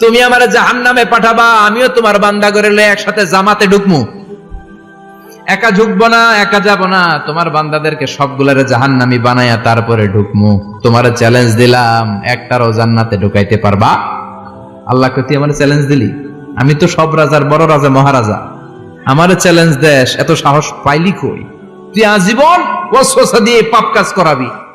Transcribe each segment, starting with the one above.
তুমি আমার জাহান্নামে পাঠাবা, আমিও তোমার বান্দা করে একসাথে জামাতে ঢুকমু। একা ঢুকবো না, একা যাব না, তোমার বান্দাদেরকে সবগুলারে জাহান্নামি বানায়া তারপরে ঢুকমু। তোমার চ্যালেঞ্জ দিলাম, একটারও জান্নাতে ঢুকাইতে পারবা? আল্লাহকে তুই আমার চ্যালেঞ্জ দিলি? আমি তো সব রাজার বড় রাজা, মহারাজা। আমার চ্যালেঞ্জ দেশ, এত সাহস পাইলি কই? তুই আজীবন দিয়ে পাপ কাজ করাবি।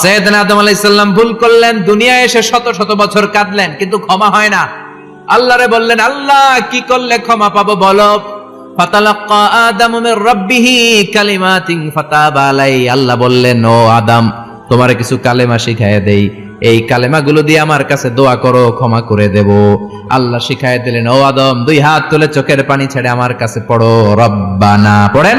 সৈয়দনা আদম ভুল করলেন এসে শত শত বছর কাঁদলেন, কিন্তু ক্ষমা হয় না। আল্লাহরে বললেন, আল্লাহ, কি করলে ক্ষমা পাবো বলো? আল্লাহ কিছু কালেমা শিখায় দেই। এই কালেমাগুলো দিয়ে আমার কাছে দোয়া করো, ক্ষমা করে দেব। আল্লাহ শিখায় দিলেন, ও আদম, দুই হাত তুলে চোখের পানি ছেড়ে আমার কাছে পড়ো। রব্বানা, পড়েন?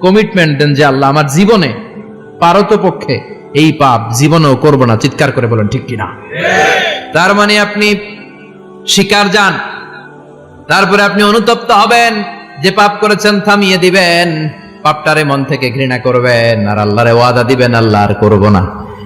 কমিটমেন্ট দেন যে আল্লাহ আমার জীবনে পারত পক্ষে এই পাপ জীবনেও করব না। চিৎকার করে বলেন ঠিক কিনা? তার মানে আপনি শিকার যান তারপরে আপনি অনুতপ্ত হবেন যে পাপ করেছেন থামিয়ে দিবেন পাপটারে মন থেকে ঘৃণা করবেন আর আল্লাহরে ওয়াদা দিবেন আল্লাহ আর করব না।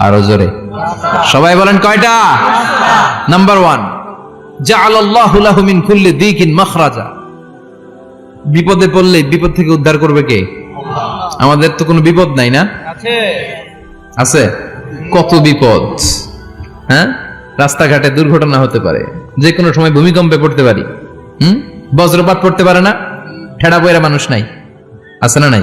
আরও জোরে। সবাই বলেন কয়টা? নাম্বার ওয়ান জাআলাল্লাহু লাহু মিন কুল্লি দিকিন মাখরাজা। বিপদে পড়লে বিপদ থেকে উদ্ধার করবে কে? আমাদের তো কোনো বিপদ নাই না? আছে? কত বিপদ? হ্যাঁ? রাস্তাঘাটে দুর্ঘটনা হতে পারে। যে কোনো সময় ভূমিকম্পে পড়তে পারি। হুম? বজ্রপাত পড়তে পারে না? ঠেড়া বইরা মানুষ নাই। আছে না নাই?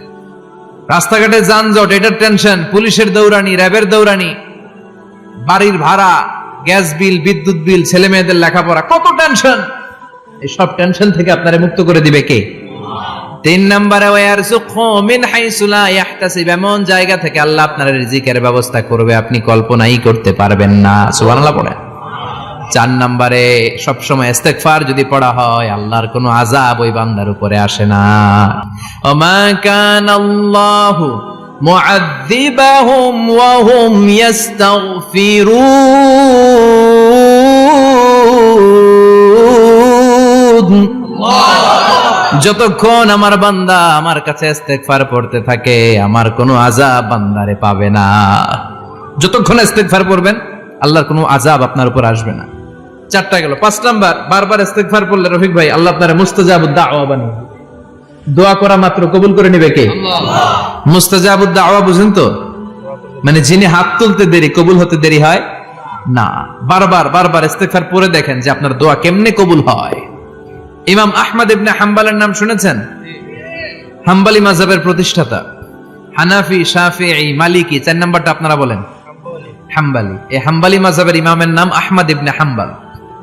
রাস্তাঘাটে যানজট, এটার টেনশন পুলিশের দৌড়ানি, র্যাবের দৌড়ানি, বাড়ির ভাড়া, গ্যাস বিল, বিদ্যুৎ বিল ছেলে মেয়েদের লেখাপড়া, কত টেনশন এই সব টেনশন থেকে আপনারে মুক্ত করে দিবে কে? তিন নম্বরে মিন এমন জায়গা থেকে আল্লাহ আপনার রিজিকের ব্যবস্থা করবে, আপনি কল্পনাই করতে পারবেন না। সুবহানাল্লাহ পড়েন। চার নম্বরে সবসময় ইস্তেগফার যদি পড়া হয়, আল্লাহর কোনো আযাব ওই বান্দার উপরে আসে না। ওমা কানাল্লাহু মুআযযিবাহুম ওয়া হুম যতক্ষণ আমার বান্দা আমার কাছে ইস্তেগফার পড়তে থাকে, আমার কোনো আযাব বান্দারে পাবে না। যতক্ষণ ইস্তেগফার পড়বেন, আল্লাহর কোনো আজাব আপনার উপর আসবে না। চারটা গেল। পাঁচ নাম্বার বারবার ইস্তেগফার পড়লে রফিক ভাই আল্লাহ আপনার মুস্তাজাবুদ দাওয়া বানিয়ে দোয়া করা মাত্র কবুল করে নেবে কে? মুস্তাজাবুদ দাওয়া বুঝেন তো? মানে যিনি হাত তুলতে দেরি কবুল হতে দেরি হয়? না। বারবার বারবার ইস্তেগফার পড়ে দেখেন যে আপনার দোয়া কেমনে কবুল হয়। ইমাম আহমদ ইবনে হাম্বালের নাম শুনেছেন? হাম্বালি মাযহাবের প্রতিষ্ঠাতা। হানাফি শাফিঈ মালিকি চার নাম্বারটা আপনারা বলেন? হাম্বালি। এই হাম্বালি মাযহাবের ইমামের নাম আহমদ ইবনে হাম্বাল।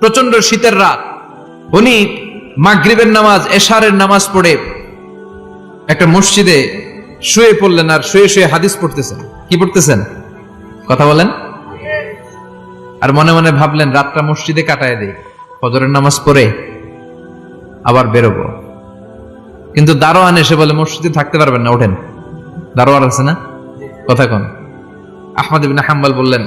প্রচণ্ড শীতের রাত। উনি মাগরিবের নামাজ, এশারের নামাজ পড়ে একটা মসজিদে শুয়ে পড়লেন আর শুয়ে শুয়ে হাদিস পড়তেছেন। কি পড়তেছেন? কথা বলেন। আর মনে মনে ভাবলেন, রাতটা মসজিদে কাটায় দেই, ফজরের নামাজ পড়ে আবার বেরোবো। কিন্তু দারোয়ান এসে বলে, মসজিদে থাকতে পারবেন না, ওঠেন। দারোয়ান আছে না? কথা কন। আহমদ হাম্বাল বললেন